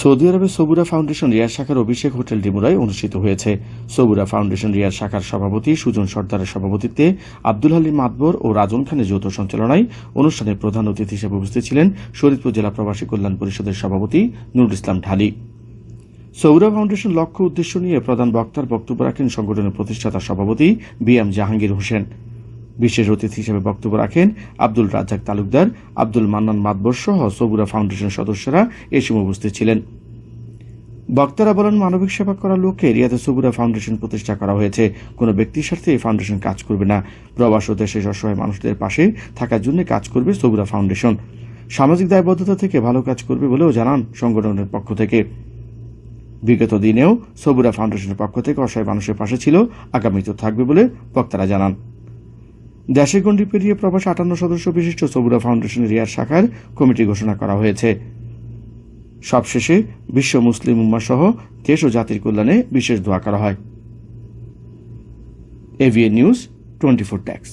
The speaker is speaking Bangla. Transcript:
সৌদি আরবের সবুরা ফাউন্ডেশন রিয়ার শাখার অভিষেক হোটেল ডিমুরায় অনুষ্ঠিত হয়েছে। সবুরা ফাউন্ডেশন রিয়ার শাখার সভাপতি সুজন সর্দারের সভাপতিত্বে আব্দুল হালিম মাতবর ও রাজন খানের যৌথ সঞ্চালনায় অনুষ্ঠানে প্রধান অতিথি হিসেবে উপস্থিত ছিলেন শরীদপুর জেলা প্রবাসী কল্যাণ পরিষদের সভাপতি নুরুল ইসলাম ঢালি। সৌরা ফাউন্ডেশন লক্ষ্য উদ্দেশ্য নিয়ে প্রধান বক্তার বক্তব্য রাখেন সংগঠনের প্রতিষ্ঠাতা সভাপতি বি এম জাহাঙ্গীর হোসেন। বিশেষ অতিথি হিসেবে বক্তব্য রাখেন আব্দুল রাজ্জাক তালুকদার, আব্দুল মান্নান মাতবর সহ সবুরা ফাউন্ডেশন সদস্যরা এ সময় উপস্থিত ছিলেন। বক্তারা বলেন, মানবিক সেবা করার লক্ষ্যে রিয়াতে সবুরা ফাউন্ডেশন প্রতিষ্ঠা করা হয়েছে। কোনো ব্যক্তির স্বার্থে এই ফাউন্ডেশন কাজ করবে না। প্রবাস ও দেশের অসহায় মানুষদের পাশে থাকার জন্য কাজ করবে সবুরা ফাউন্ডেশন। সামাজিক দায়বদ্ধতা থেকে ভালো কাজ করবে বলেও জানান সংগঠনের পক্ষ থেকে। বিগত দিনেও সবুরা ফাউন্ডেশনের পক্ষ থেকে অসহায় মানুষের পাশে ছিল, আগামীতেও থাকবে বলে বক্তারা জানান। দেশের গণ্ডি পেরিয়ে প্রবাস আটান্ন সদস্য বিশিষ্ট সবুরা ফাউন্ডেশন রিয়ার শাখার কমিটি ঘোষণা করা হয়েছে। সবশেষে বিশ্ব মুসলিম উম্মা সহ দেশ ও জাতির কল্যাণে বিশেষ দোয়া করা হয়। AVA news, twenty four tax.